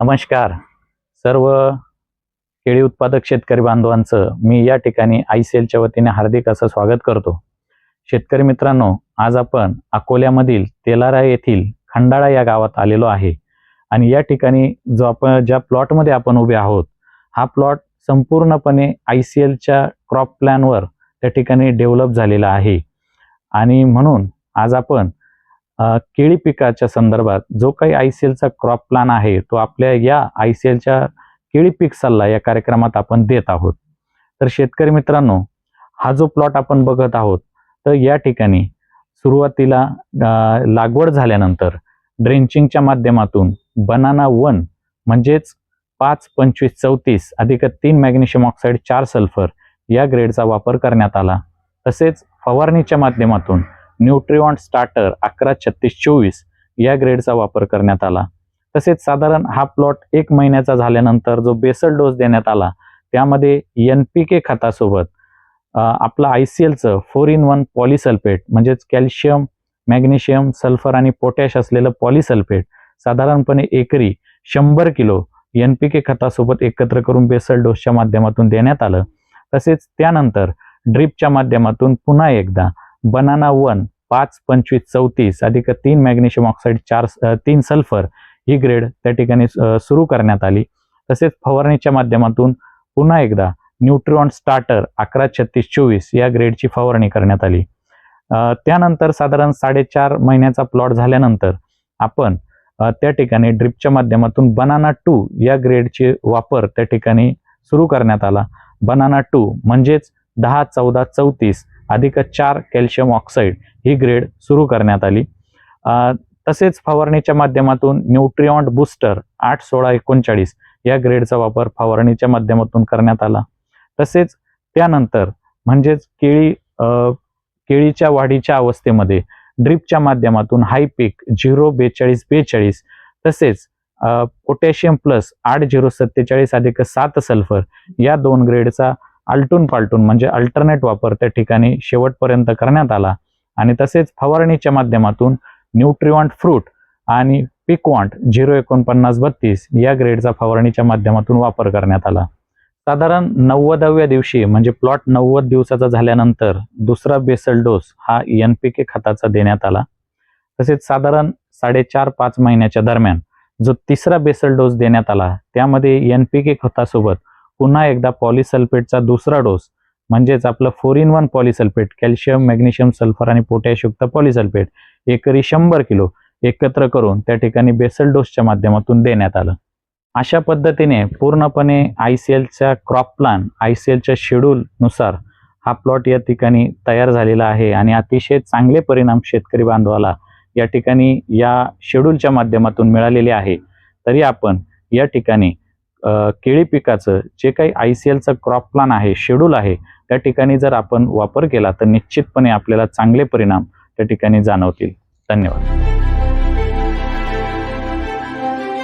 नमस्कार. सर्व केळी उत्पादक शेतकरी बांधवांचं मी या ठिकाणी आय सी एलच्या वतीने हार्दिक असं स्वागत करतो. शेतकरी मित्रांनो आज आपण अकोल्यामधील तेलारा येथील खंडाळा या गावात आलेलो आहे. आणि या ठिकाणी जो आपण ज्या प्लॉटमध्ये आपण उभे आहोत हा प्लॉट संपूर्णपणे आय सी एलच्या क्रॉप प्लॅनवर त्या ठिकाणी डेव्हलप झालेला आहे. आणि म्हणून आज आपण केळी पिकाच्या संदर्भात जो काही आय सी एलचा क्रॉप प्लॅन आहे तो आपल्या या आय सी एलच्या केळी पीक सल्ला या कार्यक्रमात आपण देत आहोत. तर शेतकरी मित्रांनो हा जो प्लॉट आपण बघत आहोत तर या ठिकाणी सुरुवातीला लागवड झाल्यानंतर ड्रेंचिंगच्या माध्यमातून बनाना वन म्हणजेच पाच पंचवीस चौतीस अधिक तीन मॅग्नेशियम ऑक्साईड चार सल्फर या ग्रेडचा वापर करण्यात आला. तसेच फवारणीच्या माध्यमातून न्यूट्रिऑन स्टार्टर अकरा छत्तीस चोवीस या ग्रेडचा वापर करण्यात आला. तसेच साधारण हा प्लॉट एक महिन्याचा झाल्यानंतर जो बेसल डोस देण्यात आला त्यामध्ये एन पी के खतासोबत आपलं आय सी एलचं फोर इन वन पॉलिसल्फेट म्हणजेच कॅल्शियम मॅग्नेशियम सल्फर आणि पोटॅश असलेलं पॉलिसल्फेट साधारणपणे एकरी शंभर किलो एन पी के खतासोबत एकत्र करून बेसल डोसच्या माध्यमातून देण्यात आलं. तसेच त्यानंतर ड्रिपच्या माध्यमातून पुन्हा एकदा बनाना वन पाच पंचवीस चौतीस अधिक तीन मॅग्नेशियम ऑक्साईड चार तीन सल्फर ही ग्रेड त्या ठिकाणी सुरू करण्यात आली. तसेच फवारणीच्या माध्यमातून पुन्हा एकदा न्यूट्रिऑन स्टार्टर अकरा छत्तीस चोवीस या ग्रेडची फवारणी करण्यात आली. त्यानंतर साधारण साडेचार महिन्याचा प्लॉट झाल्यानंतर आपण त्या ठिकाणी ड्रिपच्या माध्यमातून बनाना टू या ग्रेडचे वापर त्या ठिकाणी सुरू करण्यात आला. बनाना टू म्हणजेच दहा चौदा चौतीस अधिक चार कॅल्शियम ऑक्साईड ही ग्रेड सुरू करण्यात आली. तसेच फवारणीच्या माध्यमातून न्यूट्रिऑन्ट बुस्टर आठ सोळा एकोणचाळीस या ग्रेडचा वापर फवारणीच्या माध्यमातून करण्यात आला. तसेच त्यानंतर म्हणजेच केळी केळीच्या वाढीच्या अवस्थेमध्ये ड्रिपच्या माध्यमातून हाय पीक झिरो बेचाळीस बेचाळीस तसेच पोटॅशियम प्लस आठ झिरो सत्तेचाळीस अधिक सात सल्फर या दोन ग्रेडचा आलटून पालटून म्हणजे अल्टरनेट वापर त्या ठिकाणी शेवटपर्यंत करण्यात आला. आणि तसेच फवारणीच्या माध्यमातून न्यूट्रिवॉन्ट फ्रूट आणि पिकवॉन्ट झिरो एकोणपन्नास बत्तीस या ग्रेडचा फवारणीच्या माध्यमातून वापर करण्यात आला. साधारण नव्वदाव्या दिवशी म्हणजे प्लॉट नव्वद दिवसाचा झाल्यानंतर दुसरा बेसल डोस हा एन पी के खताचा देण्यात आला. तसेच साधारण साडेचार पाच महिन्याच्या दरम्यान जो तिसरा बेसल डोस देण्यात आला त्यामध्ये एन पी के खतासोबत पुन्हा एकदा पॉलिसल्फेटचा दुसरा डोस म्हणजेच आपलं four in one polysulphate calcium magnesium sulphur आणि पोटॅशयुक्त पॉलिसल्फेट एकरी शंभर किलो एकत्र करून त्या ठिकाणी बेसल डोसच्या माध्यमातून देण्यात आलं. अशा पद्धतीने पूर्णपणे आय सी एलच्या क्रॉप प्लान आय सी एलच्या शेड्यूलनुसार हा प्लॉट या ठिकाणी तयार झालेला आहे आणि अतिशय चांगले परिणाम शेतकरी बांधवाला या ठिकाणी या शेड्यूलच्या माध्यमातून मिळालेले आहे. तरी आपण या ठिकाणी केळी पिकाचं जे काही आय सी एलचं क्रॉप प्लान आहे शेड्यूल आहे त्या ठिकाणी जर आपण वापर केला तर निश्चितपणे आपल्याला चांगले परिणाम त्या ठिकाणी जाणवतील. धन्यवाद.